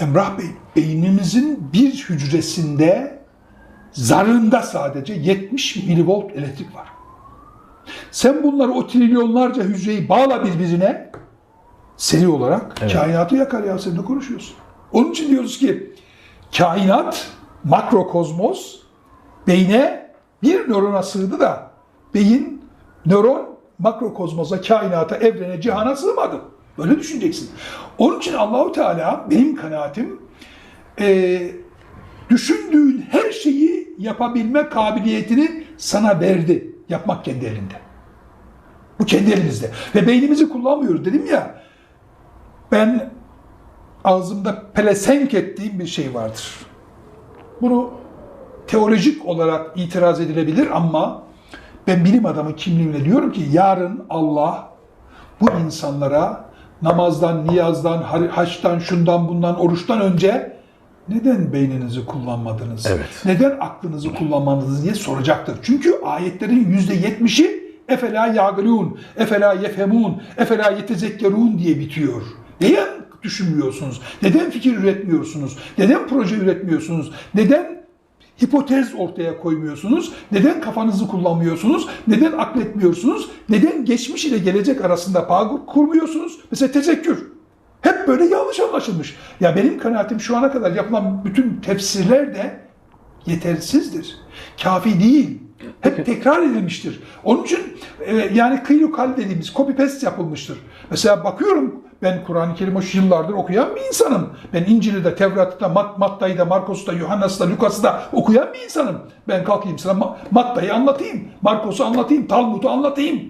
Emrah Bey, beynimizin bir hücresinde zarında sadece 70 milivolt elektrik var. Sen bunları o trilyonlarca hücreyi bağla birbirine seri olarak Evet. kainatı yakar ya sen de konuşuyorsun. Onun için diyoruz ki kainat, makrokozmos beyne bir nörona sığdı da beyin, nöron makrokozmosa, kainata, evrene, cihana sığmadı. Böyle düşüneceksin. Onun için Allahu Teala benim kanaatim e, düşündüğün her şeyi yapabilme kabiliyetini sana verdi. Yapmak kendi elinde. Bu kendi elimizde. Ve beynimizi kullanmıyoruz dedim ya. Ben ağzımda pelesenk ettiğim bir şey vardır. Bunu teolojik olarak itiraz edilebilir ama ben bilim adamı kimliğimle diyorum ki yarın Allah bu insanlara namazdan, niyazdan, haçtan, şundan bundan, oruçtan önce neden beyninizi kullanmadınız? Evet. Neden aklınızı kullanmadınız diye soracaktır. Çünkü ayetlerin yüzde yetmişi efela yagılun, efela yefemun, efela yetezekkerun diye bitiyor. Neden düşünmüyorsunuz? Neden fikir üretmiyorsunuz? Neden proje üretmiyorsunuz? Neden hipotez ortaya koymuyorsunuz? Neden kafanızı kullanmıyorsunuz? Neden akletmiyorsunuz? Neden geçmiş ile gelecek arasında bağ kurmuyorsunuz? Mesela tezekkür. Hep böyle yanlış anlaşılmış. Ya benim kanaatim şu ana kadar yapılan bütün tefsirler de yetersizdir. Kafi değil. Hep tekrar edilmiştir. Onun için e, yani kıylukal dediğimiz copy paste yapılmıştır. Mesela bakıyorum ben Kur'an-ı Kerim'i şu yıllardır okuyan bir insanım. Ben İncil'i de, Tevrat'ı da, Mat Matta'yı da, Markos'u da, Yuhanna'sı da, Lukas'ı da okuyan bir insanım. Ben kalkayım sana Ma- Matta'yı anlatayım, Markos'u anlatayım, Talmud'u anlatayım.